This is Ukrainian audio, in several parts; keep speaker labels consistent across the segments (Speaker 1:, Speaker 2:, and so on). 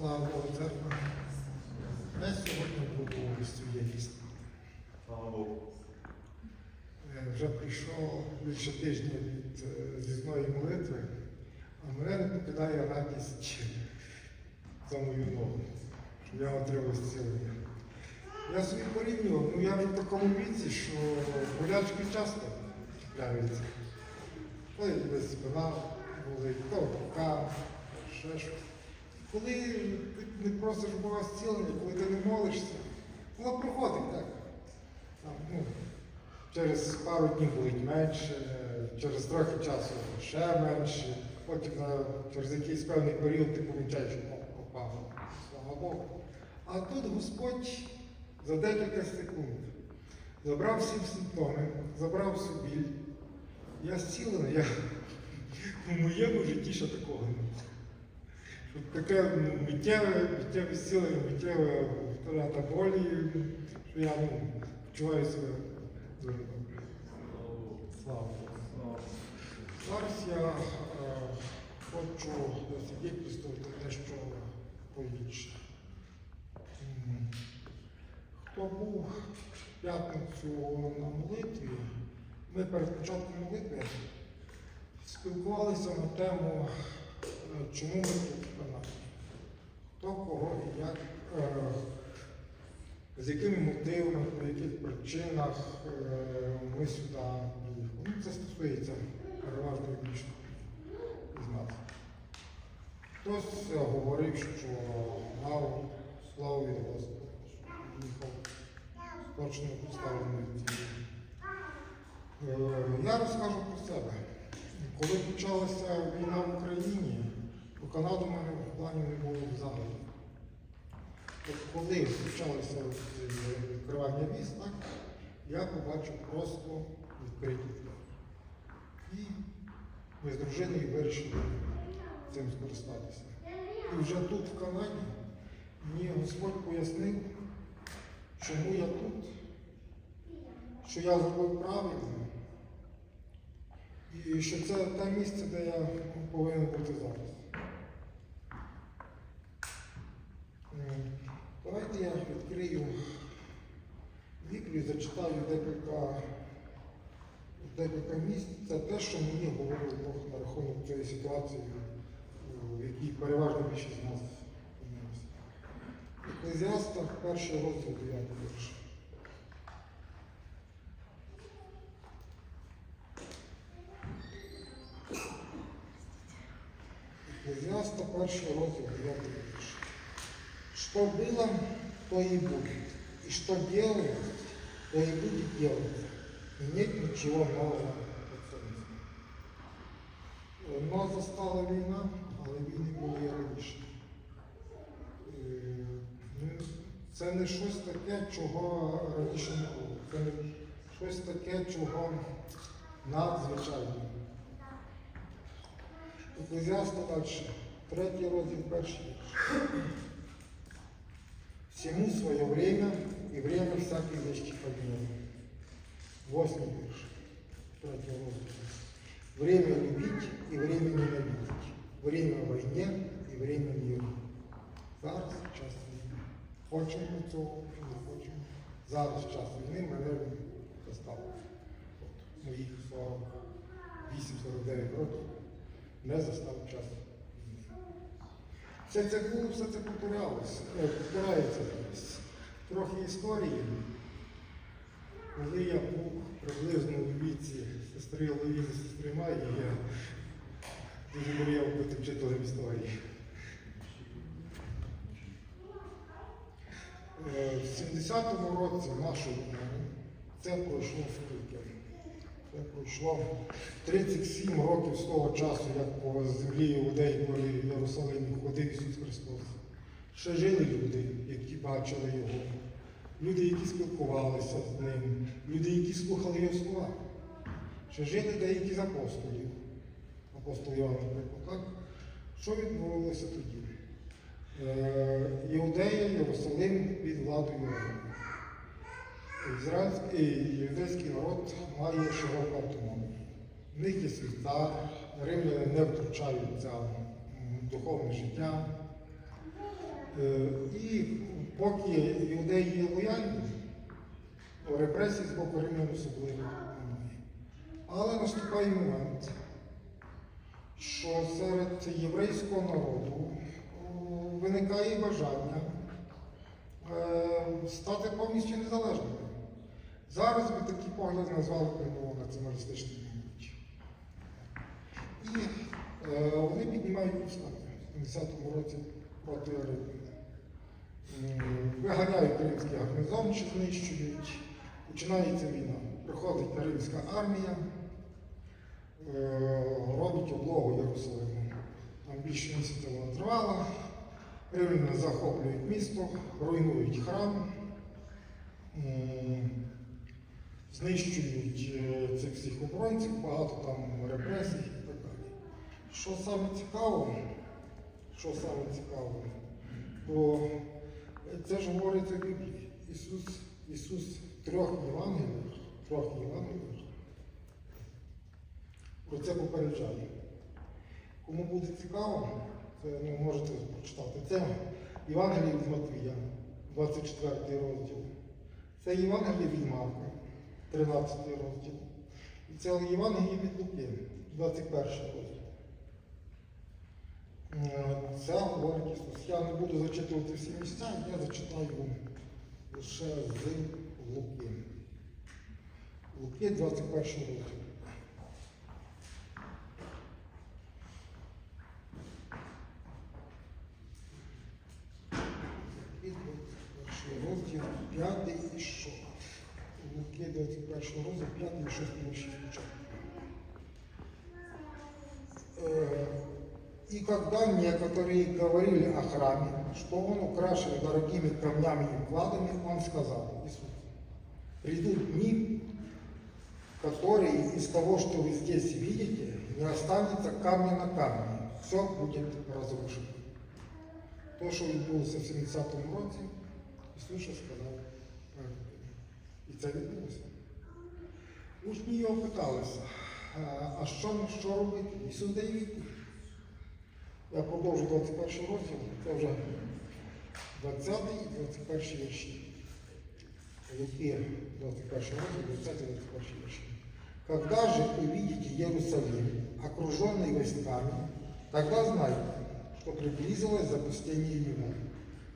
Speaker 1: Слава Богу, церква. Десь сьогодні буду повністю є дійсно.
Speaker 2: Слава Богу.
Speaker 1: Вже прийшов більше тижня від е, з'їзної молитви, а мене не покидає радість за мою ногу, що я отримав зцілення. Я собі порівнював, ну я в такому віці, що болячки часто трапляються. То і спина то рука, ще щось. Коли ти не просиш Бога зцілення, коли ти не молишся, воно проходить так. Там, ну, через пару днів болить менше, через трохи часу ще менше, потім через якийсь певний період ти помічаєш, що «О, попав, слава Богу. А тут Господь за декілька секунд забрав всі симптоми, забрав всю біль. Я зцілений, я в моєму житті ще такого не було. Щоб таке миттєве, миттєве зцілення, миттєве втрата болі, що я ну, почуваю себе дуже добре. Слава Богу. Зараз я е, хочу засвідчити дещо побільше. М, Хто був в п'ятницю на молитві, ми перед початком молитви спілкувалися на тему, е, чому ми тут в Канаді. Хто кого і як, е, з якими мотивами, по яких причинах е, ми сюди приїхали. Ну, це стосується переважної більшості з нас. Хтось говорив, що мав славу від Господа, що їхав з точно поставленою цілею. Е, Я розкажу про себе. Коли почалася війна в Україні, то Канаду в мене в плані не було взагалі. Коли почалося відкривання віз, я побачив просто відкриті. І ми з дружиною вирішили цим скористатися. І вже тут, в Канаді, мені Господь пояснив, чому я тут, що я зробив правильно, і що це те місце, де я повинен бути зараз. Давайте я відкрию Біблію, зачитаю декілька, декілька місць. Це те, що мені говорив Бог на рахунок цієї ситуації, в якій переважно більшість з нас опинилися. Еклезіаста, перший розділ 9 вірш. Еклезіаста, перший розділ 9 вірш. Что было, то и будет. И что делалось, то и будет делаться. И нет ничего нового сонцем. Нас застала війна, але війни були і раніше. Е, ну, Це не щось таке, чого раніше не було. Це не щось таке, чого надзвичайно. Еклезіаста далі, третій розділ перший. Всему свое время и время всякой вещи по мере. Восьмий вірш. Третього розділу. Время любить и время ненавидеть. Время войне и время миру. Зараз час війни. Хочемо цього, чи не хочемо. Зараз час війни мене застав. От, моїх 48-49 років не застав час війни. Все це було, все це повторялося, е. Трохи історії. Коли я був приблизно у віці сестри Луїзи, сестри Майї, я дуже мріяв бути вчителем історії. Е, В 70-му році нашої війни це пройшло в скільки? Це пройшло 37 років з того часу, як по землі Іудеї були в Єрусалимі ходив Ісус Христос. Ще жили люди, які бачили Його, люди, які спілкувалися з ним, люди, які слухали Його слова. Ще жили деякі з апостолів, апостол Йоанн. Так? Що відбувалося тоді? Е, Іудея, Єрусалим під владою Риму. Ізраїльський і єврейський народ має широку автономію. В них є свій цар, римляни не втручаються в духовне життя. Е, І поки іудеї є лояльні, репресій з боку римлян особливо немає. Але наступає момент, що серед єврейського народу виникає бажання е, стати повністю незалежними. Зараз би такі погляди назвали прямого націоналістичним мовичем. І е, вони піднімають повстання в 70-му році проти. М, Виганяють римський гарнизон, чи знищують. Починається війна. Приходить римська армія, е, робить облогу Єрусалиму. Там більше місяця вона тривала. Римляни захоплюють місто, руйнують храм, знищують е, цих всіх оборонців, багато там репресій і так далі. Що саме цікаво, що саме цікаво, бо це ж говориться в Біблії. Ісус, Ісус трьох Євангеліях, трьох Євангеліях про це попереджає. Кому буде цікаво, це ну, можете прочитати. Це Євангеліє від Матвія, 24 розділ. Це Євангеліє від Марка, 13 розділ. І це Євангеліє від Луки, 21 розділ. Е, Це говорить Ісус. Я не буду зачитувати всі місця, я зачитаю лише з Луки. Луки 21 розділ. Луки 21 розділ, 5 і 6. Луки 21 розділ, 5 і 6 вірші спочатку. Э, И когда некоторые говорили о храме, что он украшен дорогими камнями и вкладами, он сказал, Иисус, придут дни, которые из того, что вы здесь видите, не останется камня на камне, все будет разрушено. То, що відбулося в 70-му році, Ісус ще сказав правильно. І це відбулося. Учні його питалися, «А- а що, що робити? Ісус дає відповідь. Я продовжу 21 розділ, це вже 20 і 21 вірші. Луки 21 розділ, 20 и 21 вірші. Когда же увидите Иерусалим, окруженный войсками, тогда знайте, что приблизилось запустение его.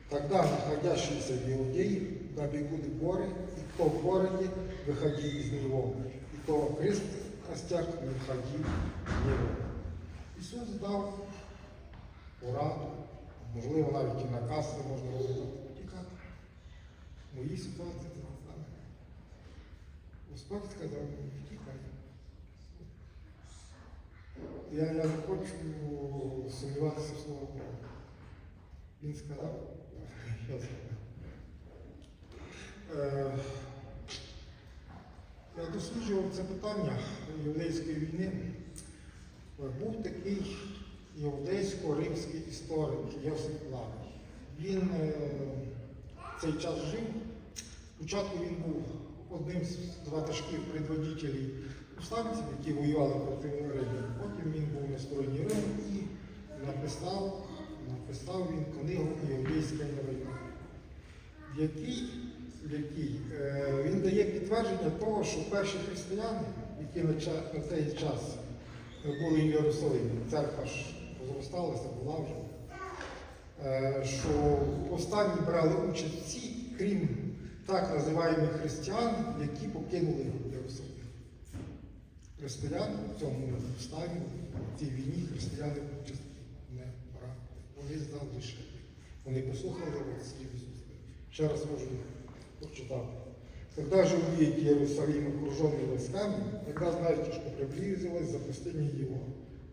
Speaker 1: Тогда находящиеся в Иудее добегут горы, и кто в городе, выходи из него, и кто в крестностях, не входи в него. Ісус дав пораду, можливо, навіть і наказ не можна було тікати. В моїй ситуації це не саме. Господь сказав мені, втікай. Я, я не хочу сумніватися в слово Бога. Він сказав, Е, Я досліджував це питання єврейської війни. Був такий іудейсько-римський історик Йосип Лавр. Він е, цей час жив. Спочатку він був одним з ватажків предводителів повстанців, які воювали проти Риму. Потім він був на стороні Риму і написав, написав він книгу Іудейська новина, в якій, в якій е, він дає підтвердження того, що перші християни, які на, ча- на цей час були в Єрусалимі, церква ж розросталася, була вже, е, що в останній брали участь всі, крім так називаємих християн, які покинули Єрусалим. Християни в цьому стані, в цій війні християни участь не брали. Вони залишили. Вони послухали от слів Ісуса. Ще раз можу прочитати. Когда же увидите Иерусалим окруженный войсками, тогда знайте, что приблизилось запустение его.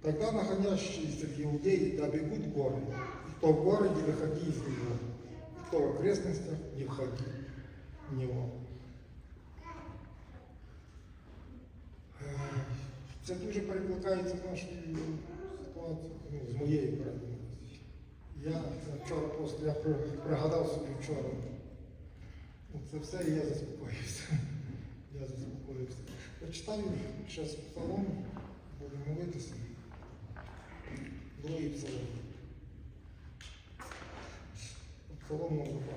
Speaker 1: Тогда находящиеся в Иудее добегут в горы, и кто в городе, выходи из него, и кто в окрестностях, не входи в него. Е, Це дуже перекликається з нашою ситуацією, ну, з моєю переконаністю. Я це вчора просто я при- пригадав собі вчора. Ну, Це все і я заспокоївся. Я заспокоївся. Прочитаю ще з псалом, буду молитися. Другий псалом. Псалом номер два.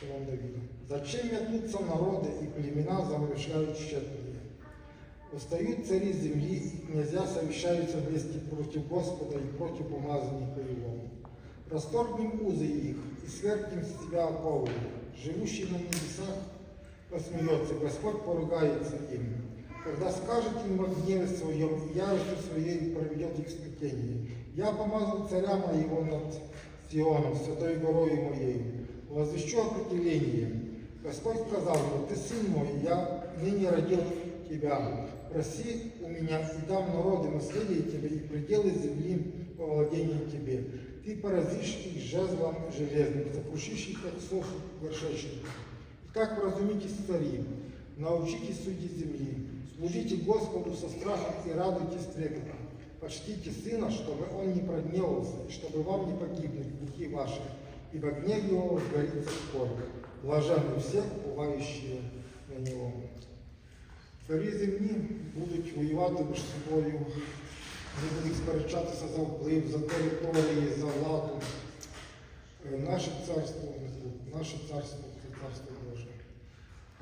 Speaker 1: Псалом Давида. Зачем метнутся народы и племена замышляют тщетные? Устают цари земли, и князья совещаются вместе против Господа и против помазанника его. Расторгнем узы их и свергнем с себя оковы. Живущий на небесах посмеется, Господь поругается им. Когда скажет им во гневе своем, и яростью своей проведет их смятение. Я помазал царя моего над Сионом, святой горою моей. Возвещу определение. Господь сказал мне, ты сын мой, я ныне родил тебя. Проси у меня и дам народы наследие тебе и пределы земли по владению тебе. Ты поразишь их жезлом железным, сокрушишь их отцов горшечников. Итак, вразумитесь, цари, научитесь судить земли, служите Господу со страхом и радуйтесь трепетом. Почтите сына, чтобы он не прогневался, и чтобы вам не погибнуть в духи ваши, ибо гнев его возгорится скоро. Блаженны все, уповающие на него. Царі земні будуть воювати між собою, Вони будуть сперечатися за вплив, за території, за владу. Е, Наше царство не наше царство це царство Боже.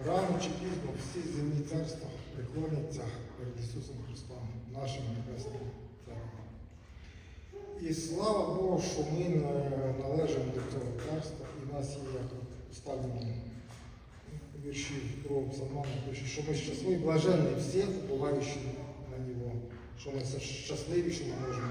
Speaker 1: Рано чи пізно всі земні царства приклоняться перед Ісусом Христом, нашим Небесним Царем. І слава Богу, що ми належимо до цього царства, і в нас є як в останньому вірші другого псалма що ми щасливі, блаженні всі, буваючи що ми щасливі, що ми можемо